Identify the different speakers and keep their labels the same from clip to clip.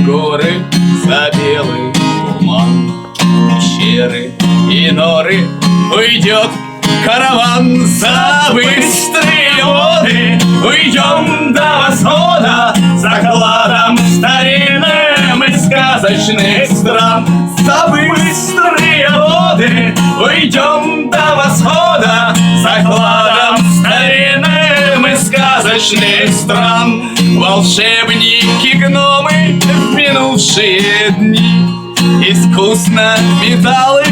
Speaker 1: горы за белый туман Пещеры и норы. Уйдет караван За быстрые воды. Уйдем до восхода За кладом старинным из сказочных стран. За быстрые воды. Уйдем до восхода За кладом старинным из сказочных стран Волшебники гномы в минувшие дни. Искусно металлы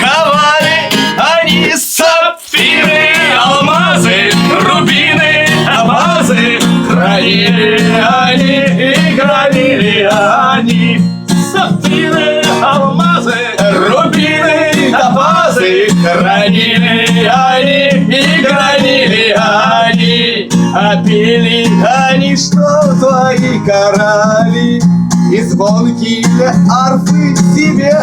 Speaker 1: ковали Они сапфиры, алмазы, рубины, абазы Хранили они и хранили они. Сапфиры, алмазы, рубины, топазы Хранили они и хранили они А пели они, что твои короли? И звонкие арфы себе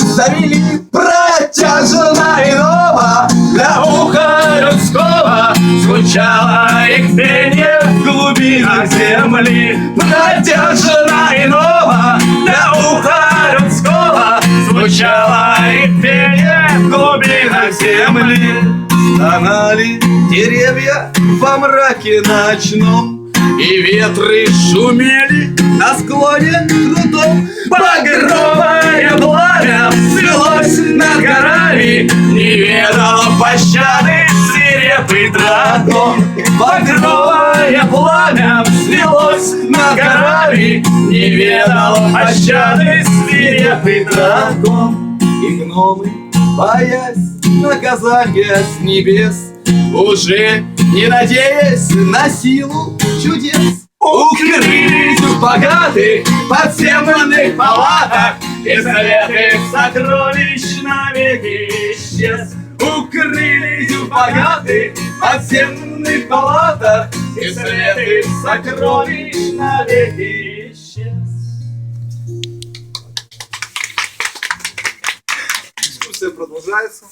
Speaker 1: завели Протяжно иного для уха людского Звучало их пение в глубинах земли. Протяжно иного для уха людского Звучало их пение в глубинах земли. Стонали деревья во мраке ночном И ветры шумели на склоне крутом Багровое пламя взвелось над горами Не ведало пощады свирепый дракон. Багровое пламя взвелось над горами Не ведало пощады свирепый дракон. И гномы, боясь наказания с небес Уже не надеясь на силу чудес Укрылись в богатых подземных палатах И заветных сокровищ навеки исчез Укрылись в богатых подземных палатах И заветных сокровищ навеки исчез
Speaker 2: Дискуссия продолжается.